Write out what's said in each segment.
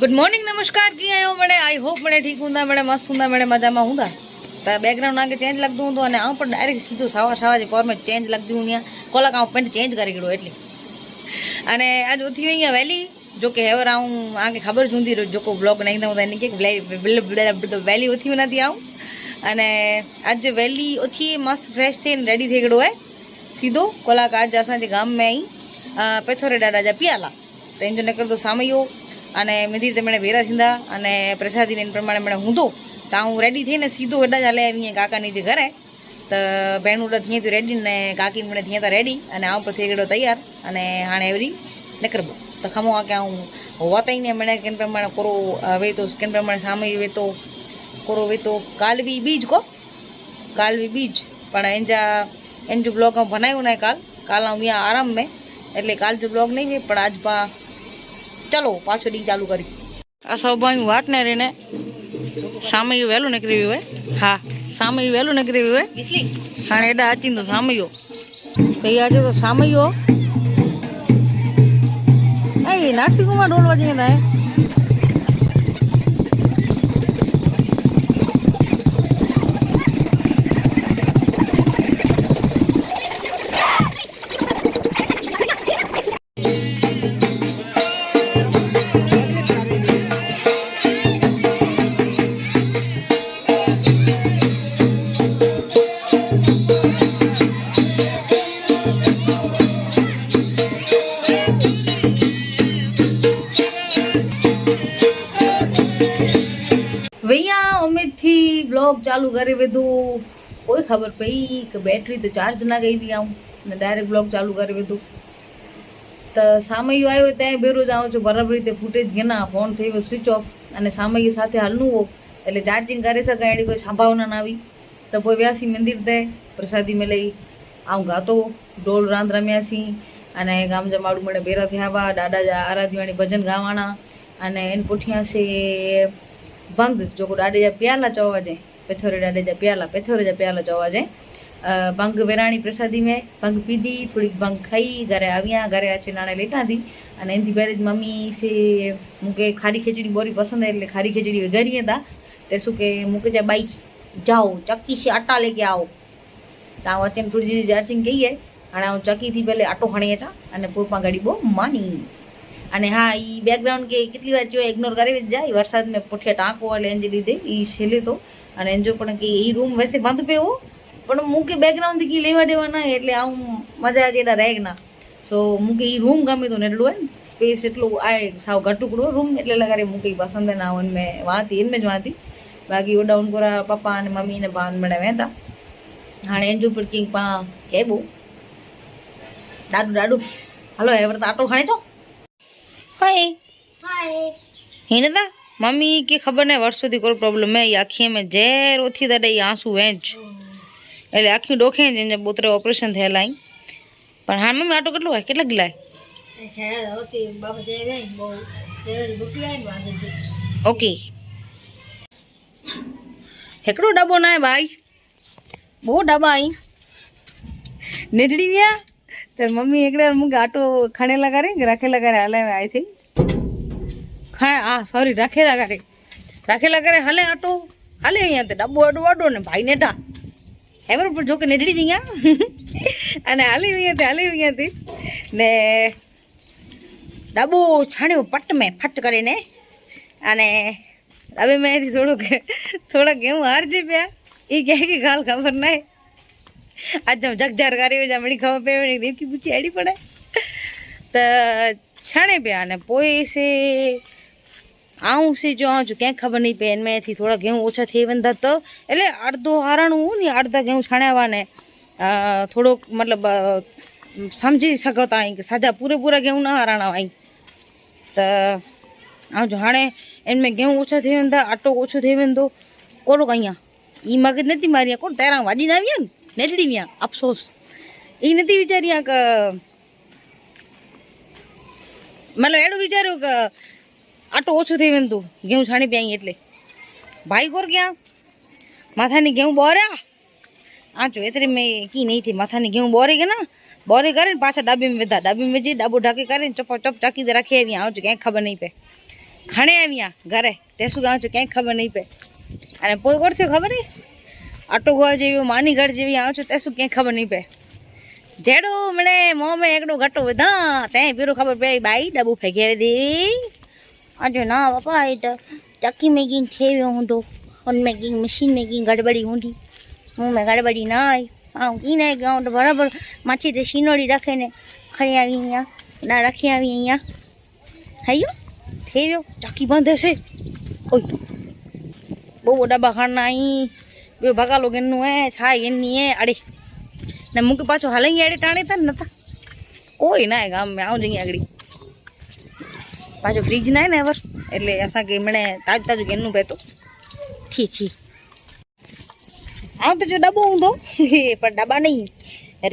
Good morning નમસ્કાર ક્યાં આવ્યો મને આઈ હોપ મને ઠીક ઊંધા મને મસ્ત ઊંધા મને મજામાં ઊંધા તો બેકગ્રાઉન્ડ આગે ચેન્જ લખતું હતું અને આવું પણ ડાયરેક્ટ સીધું સાવા સાવા જે ફોર્મેટ ચેન્જ લખતું હું ત્યાં કોલાક આવું પેન્ટ ચેન્જ કરી ગયું એટલે અને આજ ઉઠી અહીંયા વહેલી જો કે હેવર આવું આગે ખબર જ ઊંધી જોકો બ્લોગ નહીં થવું એને કે વહેલી ઉઠી નથી આવું અને આજે વહેલી ઉઠી મસ્ત ફ્રેશ થઈને રેડી થઈ ગયો હોય સીધો કોલાક આજ અસાંજે ગામ મેં અહીં પેથોરે ડાડા જા પિયાલા તો એને જો નીકળતો સામયો અને મેં તમે ભેરા થીંદા અને પ્રસાદીને એને પ્રમાણે મને ઊંધો તો હું રેડી થઈને સીધો અડા જ હાલે અહીંયા કાકાની જે ઘરે તો ભેણ ઉડા થયા તું રેડી ને કાકી મને થયા હતા રેડી અને આ પછી ગયેલો તૈયાર અને હાણે એવરી નકરબો તો ખમો આ કે હું હોવાતાઈને મને કેન પ્રમાણે કોરો હવે તો કેન પ્રમાણે સામે વેતો કોરો વેતો કાલવી બીજ કો કાલવી બીજ પણ એંજા એન જો બ્લોગ બનાવ્યો ને કાલ કાલ હું અહીંયા આરામ મેં એટલે કાલ જો બ્લોગ નહીં વે પણ આજ પા ચાલો પાછું ડી ચાલુ કરી આ સ્વભાવ વાટને રહીને સામે વહેલું નીકળી હોય હા સામે વહેલું નીકળી હોય હાણે એડા આચીને તો સામયો ભાઈ આજે તો સામયો એ નારસિંહમાં ડોલવા જઈએ ત્યાં સબ ચાલુ કરી દીધું કોઈ ખબર પડી કે બેટરી તો ચાર્જ ના ગઈ બી આવું ને ડાયરેક્ટ બ્લોક ચાલુ કરી દીધું તો સામયુ આવ્યો ત્યાં બેરોજ આવું છું બરાબર રીતે ફૂટેજ ઘેના ફોન થઈ ગયો સ્વિચ ઓફ અને સામયુ સાથે હાલનું હો એટલે ચાર્જિંગ કરી શકાય એની કોઈ સંભાવના ના આવી તો કોઈ વ્યાસી મંદિર દે પ્રસાદી મેં લઈ આમ ગાતો ઢોલ રાંધ રમ્યા સી અને ગામ જમાડું મને બેરા થયા બા દાદા આરાધ્યાણી ભજન ગાવાના અને એને પૂઠ્યા છે ભંગ જો ડાડે પ્યાલા ચવા જાય પેથોરેડા લઈ જાય પ્યાલા પેથોરેડા પ્યાલા જોવા જાય ભંગ વેરાણી પ્રસાદી મેં ભંગ પીધી થોડીક ભંગ ખાઈ ઘરે આવ્યા ઘરે આછી નાણે લેટાતી અને એનથી પહેલાં જ મમ્મી છે મૂકે ખારી ખીચડી બોરી પસંદ એટલે ખારી ખીચડી વઘારીએ હતા તે શું કે મૂકે જાય બાઈક જાઓ ચક્કી છે આટા લેકે આવો ત્યાં વચ્ચે થોડી જારસિંગ કહીએ અને હું ચક્કીથી પહેલાં આટો ખણીએ ચા અને પૂરમાં ગાડી બહુ માની અને હા એ બેકગ્રાઉન્ડ કે કેટલી વાર જો ઇગ્નોર કરી જ જાય વરસાદમાં પૂઠિયા ટાંકો એટલે એની લીધે એ છેલ્લે તો અને એન્જો પણ કે ઈ રૂમ वैसे बंद पे हो पण मुके बैकग्राउंड की लेवा देवा ना એટલે આ મજા આવી જા રહેના સો મુકે ઈ રૂમ ગમે તો ને એટલું હે સ્પેસ એટલું આ એક સાવ ઘટુકડો રૂમ એટલે લગારી મુકે પસંદ ને આવન મે વાત ઈન મે જવાતી બાકી ઓ ડાઉન કોરા પપ્પા ને મમી ને બાંધ મડે વેંતા હાણે એન્જો બરકિંગ પા કે બો દાદુ દાદુ હાલો હેવર તો આટો ખાને જો હાય હાય હેના मम्मी की खबर नहीं वर्ष सुधी को प्रॉब्लम है ये आँखी में जेर ओथी दड़े आँसू वेंच एट आँखी डोखे जेन जब उतरे ऑपरेशन थे लाई पर हाँ मम्मी आटो कटलो है के लग लाए ओके एकड़ो डबो ना है भाई बो डबा आई नेडड़ी भैया तेरे मम्मी एक आटो खाने लगा रही ग्राखे लगा रहे आई थी હા હા સોરી રાખેલા કરે રાખેલા કરે હાલે આટો હાલે અહીંયા ડબ્બો અડો અડો ને ભાઈ નેટા હેમર પણ જોકે નેટડી જ અહીંયા અને હાલી અહીંયાથી હાલી અહીંયાથી ને ડબ્બો છાણ્યો પટ મેં ફટ કરીને અને હવે મેં થોડુંક થોડાક એવું હારજી પ્યા એ કહે કે ગાલ ખબર નહીં આજ જમ જગજાર કરી જમણી ખબર પે દેવકી પૂછી એડી પડે તો છાણે પ્યા અને પોઈ છે आऊ से जो आऊ क्या खबर नहीं पे इनमें थी थोड़ा घेऊ ओछा थे बंदा तो एले अर्धो हारण हो नहीं अर्धा घेऊ छाणवा ने थोड़ो मतलब समझी सको ती साजा पूरे पूरा घेऊ ना हराणा आई तो आऊ जो हाँ इनमें घेऊ ओछा थी वा आटो ओछो थी वो कोरो कहीं ई मगज नहीं मारी को तैर वाजी ना आया नेटड़ी वी अफसोस ये नहीं विचारियाँ क मतलब अड़ो विचार આટો ઓછું થઈ ગયું તું ઘેઉં છાણી પ્યાઈ એટલે ભાઈ કોર ક્યાં માથાની ઘેઉં બોર્યા આંચો એટલે મેં કી નહીં થઈ માથાની ઘેઉં બોરી ગયા ને બોરી કરીને પાછા ડાબીમાં વેધા ડાબીમાં વેચી ડાબો ઢાંકી કરીને ચપ ચપ ચાકી રાખી આવ્યા આવજો ક્યાંય ખબર નહીં પે ખાણે આવ્યા ઘરે તે શું આવજો ક્યાંય ખબર નહીં પે અને પોઈ કોરથી ખબર નહીં આટો ગોવા જેવી માની ઘર જેવી આવું છું તે શું ક્યાંય ખબર નહીં પે જેડો મને મોમે એકડો ઘટો વધા તે પીરો ખબર પે બાઈ ડાબુ ફેંકી દે अरे ना पापा ये तो चक्की मेकिंग थे वियो हूंदो उन मेकिंग मशीन मेकिंग गड़बड़ी होंगी मुँह में गड़बड़ी न आई ऐं की न गांव त तो बराबरि माची तो शीनोड़ी रखे ने खणी आई हीअं न रखी आई हीअं हयो थे वियो चक्की बंद से ओए बो वॾा बहाना आई ॿियो भगालो गिनू आहे छा गिनी आहे अड़े न मूंखे पाछो टाणे कोई न में आऊँ जई अॻड़ी પાછું ફ્રીજ ના ને વર એટલે અસાંકે મને તાજું તાજું ઘેરનું પહેતું છી છી આમ તો જો ડબ્બો ઊંધો પણ ડબ્બા નહીં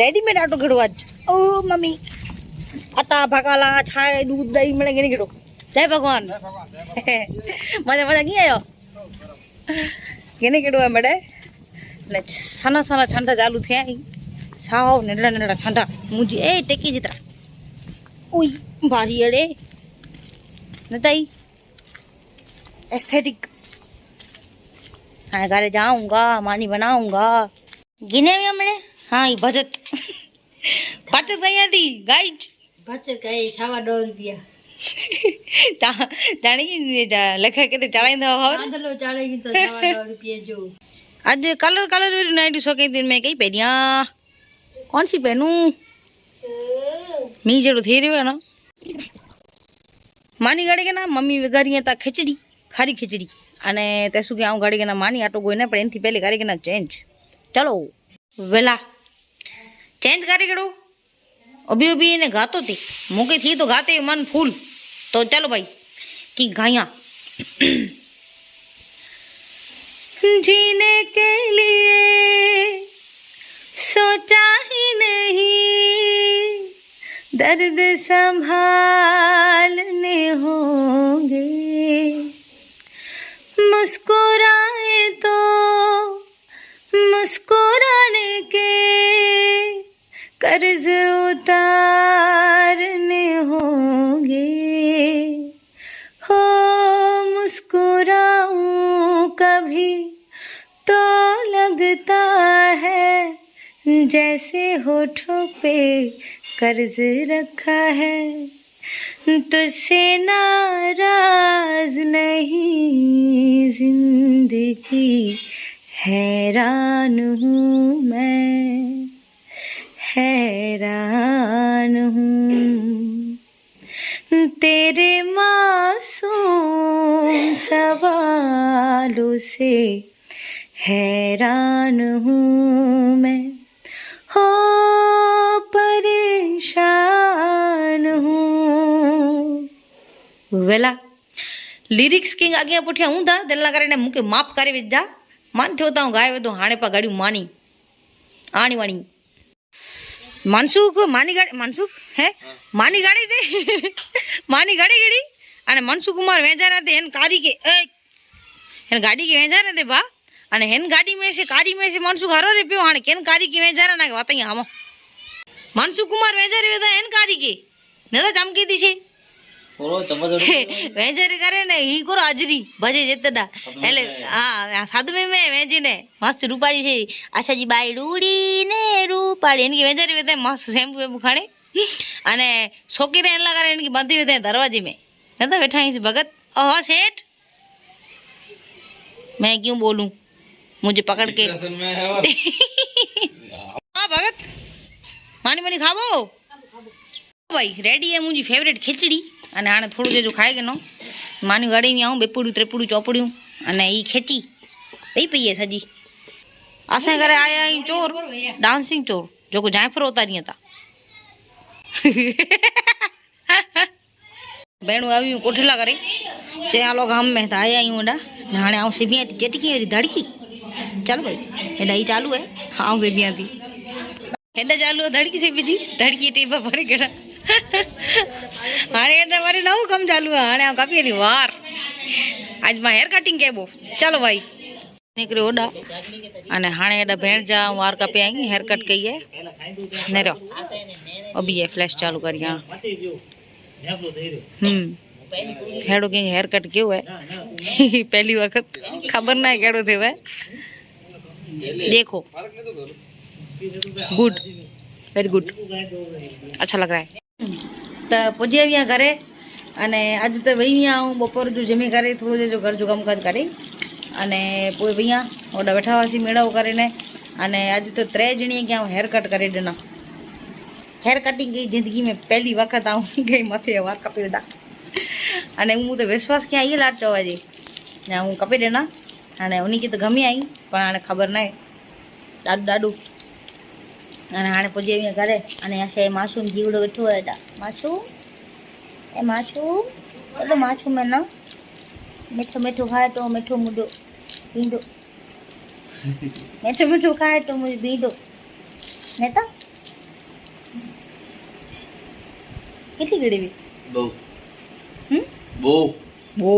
રેડીમેડ આટો ઘડવા જ ઓ મમ્મી આટા ભાકાલા છાય દૂધ દહીં મને ઘેર ઘેડો જય ભગવાન મજા મજા ક્યાં આવ્યો ઘેને ઘેડવા મળે ને સના સના છાંટા ચાલુ થયા સાવ નેડા નેડા છાંટા મુજી એ ટેકી જતરા ઓય ભારી અડે बताई एस्थेटिक हाँ घर जाऊंगा मानी बनाऊंगा गिने भी हमने हाँ ये बचत बचत गई थी गाइड बचत गई छावा दो रुपया जाने लखा के तो चढ़ाई दो हो आदलो चढ़ाई तो छावा दो रुपया जो आज कलर कलर भी नहीं दिसो के दिन में कहीं पहनिया कौन सी पहनूं मीजर जरूर थी है ना मानी घड़ी गा मम्मी वेगारी है खिचड़ी खारी खिचड़ी अने तेसू क्या घड़ी गा मानी आटो गोई पर एनती पहले घड़ी गा चेन्ज चलो वेला चेंज करी गड़ो अभी अभी इन्हें गाते थे मुके थी तो गाते मन फूल तो चलो भाई कि गाया जीने के लिए सोचा ही दर्द संभालने होंगे मुस्कुराए तो मुस्कुराने के कर्ज उतारने होंगे हो मुस्कुराऊं कभी तो लगता है जैसे होठों पे कर्ज रखा है तुझसे नाराज नहीं जिंदगी हैरान हूँ मैं हैरान हूँ तेरे मासूम सवालों से हैरान हूँ मैं વેલા લિરિક્સ કિંગ આગળ પૂઠ્યા હું થા તેલના કારણે મૂકે માફ કરી વિજા માન જોતા હું ગાય તો હાણે પા ગાડ્યું માની આણી વાણી મનસુખ માની ગાડી મનસુખ હે માની ગાડી તે માની ગાડી ગડી અને મનસુખ કુમાર વેચારા તે એન કારી કે એન ગાડી કે વેચારા તે બા અને હેન ગાડી મેં છે કારી મેં છે મનસુખ હારો રે પીઓ હાણે કેન કારી કે વેચારા ના કે વાત અહીંયા આમો મનસુખ કુમાર વેચારી વેતા એન કારી કે ને તો ચમકી દી વેચેરી કરે ને ઈ કરો હાજરી ભજે જેતડા એટલે હા સાદુમી મેં વેચીને મસ્ત રૂપાળી છે આશાજી બાઈ રૂડી ને રૂપાળી એની વેચારી વેતે મસ્ત શેમ્પુ વેમ્પુ ખાણે અને છોકરી એટલા કરે એની બંધી વેતે દરવાજી મેં નતા બેઠા છે ભગત ઓહો શેઠ मैं क्यों बोलूं मुझे पकड़ के हाँ भगत मानी मानी खाबो भाई रेडी है मुझी फेवरेट खिचड़ी અને આને થોડું જે જો ખાય કે નો માની ગડી માં હું બે પૂડ ઉતરે પૂડ ચોપડ્યું અને આ ખેચી વે પીએ સજી આસા ઘરે આયા ચૂર ડાન્સિંગ ચૂર જોકો જાય ફરો ઉતારીયા તા ભેરુ આવી કોઠલા કરી જે આ લોકો ગામ મેં તા આયા હુંડા હાણે આઉ સી ભીંતી ચટકી વરી ધડકી ચાલ ભાઈ એ લાઈ ચાલુ હે હાઉ સી ભીંતી હે તો ચાલુ ધડકી સી ભીંતી ધડકી ટે બભરી ગણા कम चालू है आने काफी है वार आज मैं हेयर कटिंग के बो चलो भाई निकरे ओडा आने हाने एडा भेण जा वार कपे आई हेयर कट कई है ने रो अभी ये फ्लैश चालू कर यहां हम हम्म. हेडो के हेयर कट क्यों है पहली वक्त खबर ना है केडो थेवे देखो गुड वेरी गुड अच्छा लग रहा है हम्म. तो पुजे भी घरे અને આજે તો અહીંયા હું બપોર જો જમી કરી થોડું જો ઘર જો કામકાજ કરી અને કોઈ અહીંયા ઓડા બેઠાવાસી મેળાઓ કરીને અને આજે તો ત્રે જણીએ ક્યાં હું હેર કટ કરી દેના હેર કટિંગ ગઈ જિંદગી મેં પહેલી વખત આવું ગઈ માથે વાર કપી દીધા અને હું તો વિશ્વાસ ક્યાં આવી લાટ ચવાજી ને હું કપી દેના અને ઉની કીધું ગમી આવી પણ આને ખબર નહીં દાડું દાડું અને આને પછી અહીંયા ઘરે અને આ છે માસુમ જીવડો બેઠું હોય માસુમ એ માછું એટલે માછું મેં ના મીઠું મીઠું ખાય તો મીઠું મૂડું ભીંડો મીઠું મીઠું ખાય તો મુझे ભીંડો નેતા કેટલી ગળીવી બહુ બહુ બહુ